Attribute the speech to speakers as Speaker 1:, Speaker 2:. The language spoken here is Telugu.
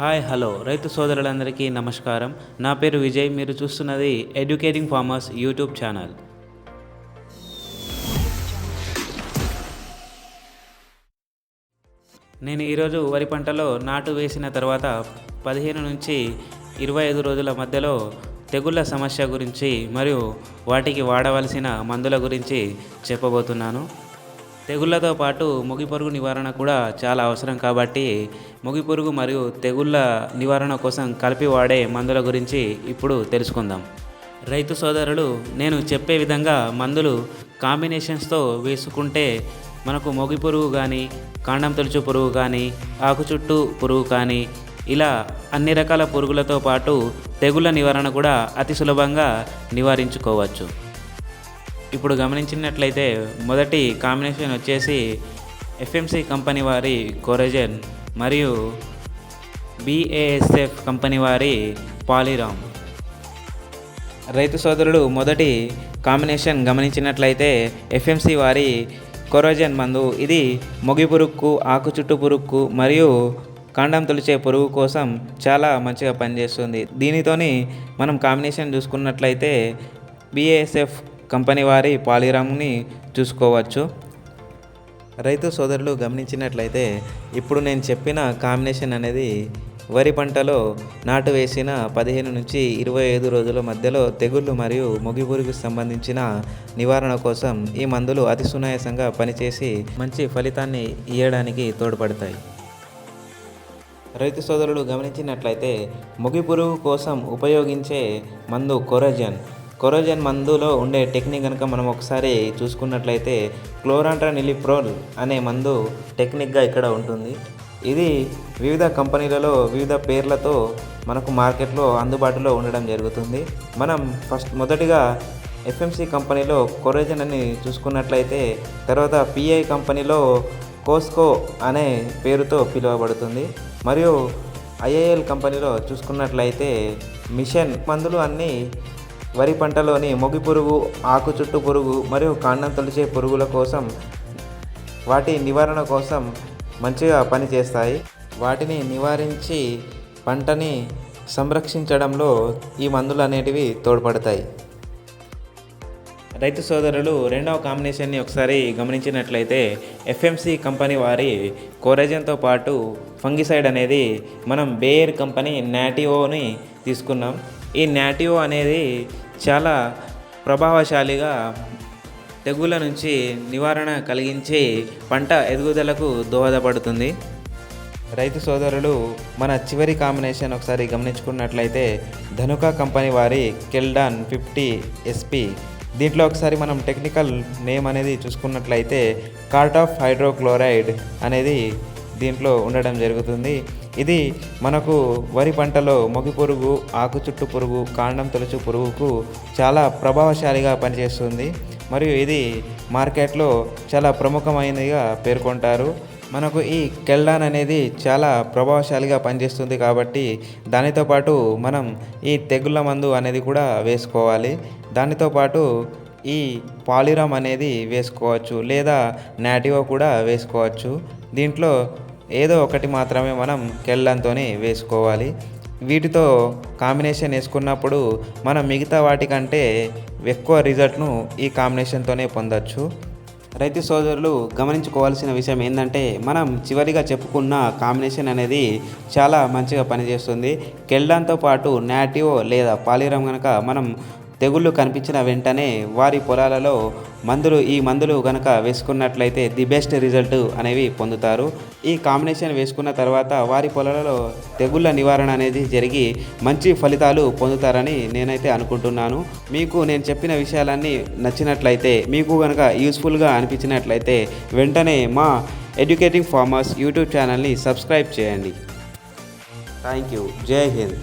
Speaker 1: Hi hello. రైతు సోదరులందరికీ నమస్కారం. నా పేరు విజయ్. మీరు చూస్తున్నది ఎడ్యుకేటింగ్ ఫార్మర్స్ యూట్యూబ్ ఛానల్. నేను ఈరోజు వరి పంటలో నాటు వేసిన తర్వాత పదిహేను నుంచి ఇరవై ఐదు రోజుల మధ్యలో తెగుళ్ళ సమస్య గురించి మరియు వాటికి వాడవలసిన మందుల గురించి చెప్పబోతున్నాను. తెగుళ్ళతో పాటు ముగి పురుగు నివారణ కూడా చాలా అవసరం కాబట్టి ముగి పురుగు మరియు తెగుళ్ళ నివారణ కోసం కలిపి వాడే మందుల గురించి ఇప్పుడు తెలుసుకుందాం. రైతు సోదరులు నేను చెప్పే విధంగా మందులు కాంబినేషన్స్తో వేసుకుంటే మనకు మొగి పురుగు కానీ కాండం తొలుచు పురుగు కానీ ఆకు చుట్టూ పురుగు కానీ ఇలా అన్ని రకాల పురుగులతో పాటు తెగుళ్ళ నివారణ కూడా అతి సులభంగా నివారించుకోవచ్చు. ఇప్పుడు గమనించినట్లయితే మొదటి కాంబినేషన్ వచ్చేసి ఎఫ్ఎంసి కంపెనీ వారి కొరజన్ మరియు బిఏఎస్ఎఫ్ కంపెనీ వారి పాలిరామ్ రైతు సోదరుడు మొదటి కాంబినేషన్ గమనించినట్లయితే ఎఫ్ఎంసి వారి కొరోజన్ మందు ఇది మొగి పురుగుకు ఆకు చుట్టు పురుగుకు మరియు కాండం తొలిచే పురుగు కోసం చాలా మంచిగా పనిచేస్తుంది. దీనితోని మనం కాంబినేషన్ చూసుకున్నట్లయితే బిఏఎస్ఎఫ్ కంపెనీ వారి పాలిరామ్ని చూసుకోవచ్చు. రైతు సోదరులు గమనించినట్లయితే ఇప్పుడు నేను చెప్పిన కాంబినేషన్ అనేది వరి పంటలో నాటు వేసిన పదిహేను నుంచి ఇరవై ఐదు రోజుల మధ్యలో తెగుళ్ళు మరియు ముగిపురుగుకు సంబంధించిన నివారణ కోసం ఈ మందులు అతి సునాయాసంగా పనిచేసి మంచి ఫలితాన్ని ఇవ్వడానికి తోడ్పడతాయి. రైతు సోదరులు గమనించినట్లయితే ముగిపురుగు కోసం ఉపయోగించే మందు కొరజన్. కొరోజన్ మందులో ఉండే టెక్నిక్ కనుక మనం ఒకసారి చూసుకున్నట్లయితే క్లోరాంట్రా నిలిప్రోల్ అనే మందు టెక్నిక్గా ఇక్కడ ఉంటుంది. ఇది వివిధ కంపెనీలలో వివిధ పేర్లతో మనకు మార్కెట్లో అందుబాటులో ఉండడం జరుగుతుంది. మనం ఫస్ట్ మొదటిగా ఎఫ్ఎంసి కంపెనీలో కొరోజన్ అని చూసుకున్నట్లయితే తర్వాత పిఐ కంపెనీలో కోస్కో అనే పేరుతో పిలువబడుతుంది. మరియు ఐఏఎల్ కంపెనీలో చూసుకున్నట్లయితే మిషన్ మందులు అన్నీ వరి పంటలోని మొగి పురుగు ఆకు చుట్టు పురుగు మరియు కాండం తొలిచే పురుగుల కోసం వాటి నివారణ కోసం మంచిగా పనిచేస్తాయి. వాటిని నివారించి పంటని సంరక్షించడంలో ఈ మందులు అనేటివి తోడ్పడతాయి. రైతు సోదరులు రెండవ కాంబినేషన్ని ఒకసారి గమనించినట్లయితే ఎఫ్ఎంసి కంపెనీ వారి కోరజన్తో పాటు ఫంగిసైడ్ అనేది మనం బేయర్ కంపెనీ నాటివోని తీసుకున్నాం. ఈ నాటివో అనేది చాలా ప్రభావశాలిగా తెగుళ్ళ నుంచి నివారణ కలిగించి పంట ఎదుగుదలకు దోహదపడుతుంది. రైతు సోదరులు మన చివరి కాంబినేషన్ ఒకసారి గమనించుకున్నట్లయితే ధనుక కంపెనీ వారి కెల్డాన్ ఫిఫ్టీ ఎస్పీ. దీంట్లో ఒకసారి మనం టెక్నికల్ నేమ్ అనేది చూసుకున్నట్లయితే కార్ట్ ఆఫ్ హైడ్రోక్లోరైడ్ అనేది దీంట్లో ఉండడం జరుగుతుంది. ఇది మనకు వరి పంటలో మొగి పురుగు ఆకు చుట్టు పురుగు కాండం తొలుచు పురుగుకు చాలా ప్రభావశాలిగా పనిచేస్తుంది. మరియు ఇది మార్కెట్లో చాలా ప్రముఖమైనదిగా పేర్కొంటారు. మనకు ఈ కెల్డాన్ అనేది చాలా ప్రభావశాలిగా పనిచేస్తుంది కాబట్టి దానితో పాటు మనం ఈ తెగుళ్ళ మందు అనేది కూడా వేసుకోవాలి. దానితో పాటు ఈ పాలిరామ్ అనేది వేసుకోవచ్చు లేదా నాటివో కూడా వేసుకోవచ్చు. దీంట్లో ఏదో ఒకటి మాత్రమే మనం కెల్లంతో వేసుకోవాలి. వీటితో కాంబినేషన్ వేసుకున్నప్పుడు మనం మిగతా వాటికంటే ఎక్కువ రిజల్ట్ను ఈ కాంబినేషన్తోనే పొందొచ్చు. రైతు సోదరులు గమనించుకోవాల్సిన విషయం ఏంటంటే మనం చివరిగా చెప్పుకున్న కాంబినేషన్ అనేది చాలా మంచిగా పనిచేస్తుంది. కెల్డాన్తో పాటు నాటివో లేదా పాలిరం కనుక మనం తెగుళ్ళు కనిపించిన వెంటనే వారి పొలాలలో మందులు ఈ మందులు కనుక వేసుకున్నట్లయితే ది బెస్ట్ రిజల్ట్ అనేవి పొందుతారు. ఈ కాంబినేషన్ వేసుకున్న తర్వాత వారి పొలాలలో తెగుళ్ళ నివారణ అనేది జరిగి మంచి ఫలితాలు పొందుతారని నేనైతే అనుకుంటున్నాను. మీకు నేను చెప్పిన విషయాలన్నీ నచ్చినట్లయితే మీకు కనుక యూస్ఫుల్గా అనిపించినట్లయితే వెంటనే మా ఎడ్యుకేటింగ్ ఫార్మర్స్ యూట్యూబ్ ఛానల్ని సబ్స్క్రైబ్ చేయండి. Thank you. జై హింద్.